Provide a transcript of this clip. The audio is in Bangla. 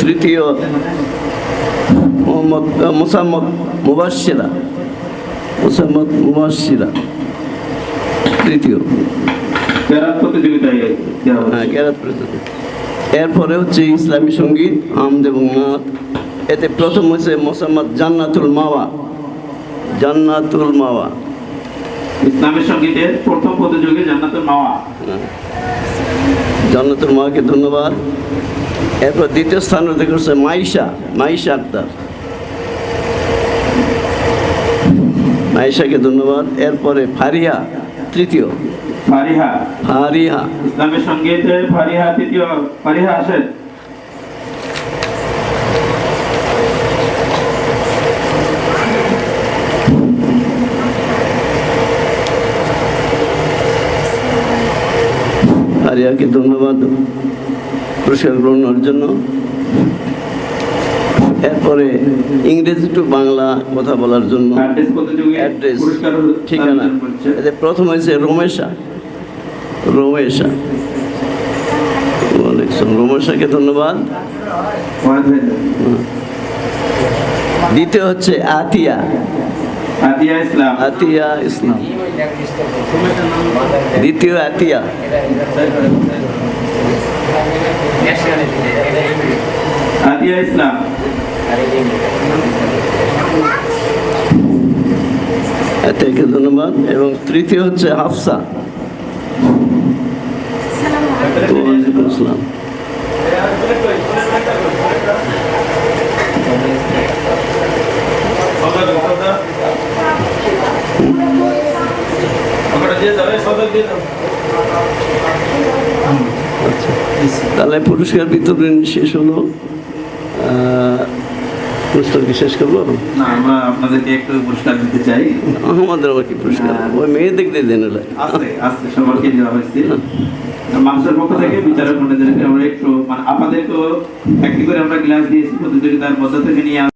তৃতীয় মোহাম্মদ মোসাম্মদ মুবাসিরা মোসাম্মদ মুবাসিরা তৃতীয়। হ্যাঁ এরপরে হচ্ছে ইসলামী সংগীত আমদ এবং নাথ এতে প্রথম হচ্ছে মোসাম্মদ জান্নাতুল মাওয়া। জান্নাতুল মাওয়া। ইসলামের সঙ্গীতের প্রথম প্রতিযোগী জান্নাতুল মাওয়া। জান্নাতুল মাওয়াকে ধন্যবাদ। এরপর দ্বিতীয় স্থান অধিকার করছে মাইশা মাইশা আক্তার। মাইশাকে ধন্যবাদ। এরপরে ফারিয়া তৃতীয়। ফারিহা। ফারিহা। ইসলামের সঙ্গীতের ফারিহা তৃতীয় ফারিহা আসেন ফারিয়াকে ধন্যবাদ। পুরস্কার গ্রহণের জন্য। এরপরে ইংরেজি টু বাংলা কথা বলার জন্য। অ্যাড্রেস ঠিকানা। এতে প্রথম হয়েছে রমেশা। রমেশা। রমেশাকে ধন্যবাদ। দ্বিতীয় হচ্ছে আতিয়া। আতিয়া ইসলাম। আতিয়া ইসলাম। দ্বিতীয় আতিয়া। ইসলাম। ধন্যবাদ। এবং তৃতীয় হচ্ছে হাফসা। আচ্ছা। তাহলে পুরস্কার বিতরণ শেষ হলো। পুরস্কার কি শেষ করব না আমরা আপনাদেরকে একটু পুরস্কার দিতে চাই। আমাদের আবার কি পুরস্কার? ওই মেয়েদের দেখতে দেন আছে আছে সবাইকে দেওয়া হয়েছে। মানুষের পক্ষ থেকে বিচারক মন্ডলীদেরকে আমরা একটু মানে আপনাদেরকেও একটি করে আমরা গ্লাস দিয়েছি প্রতিযোগিতার মধ্য থেকে নিয়ে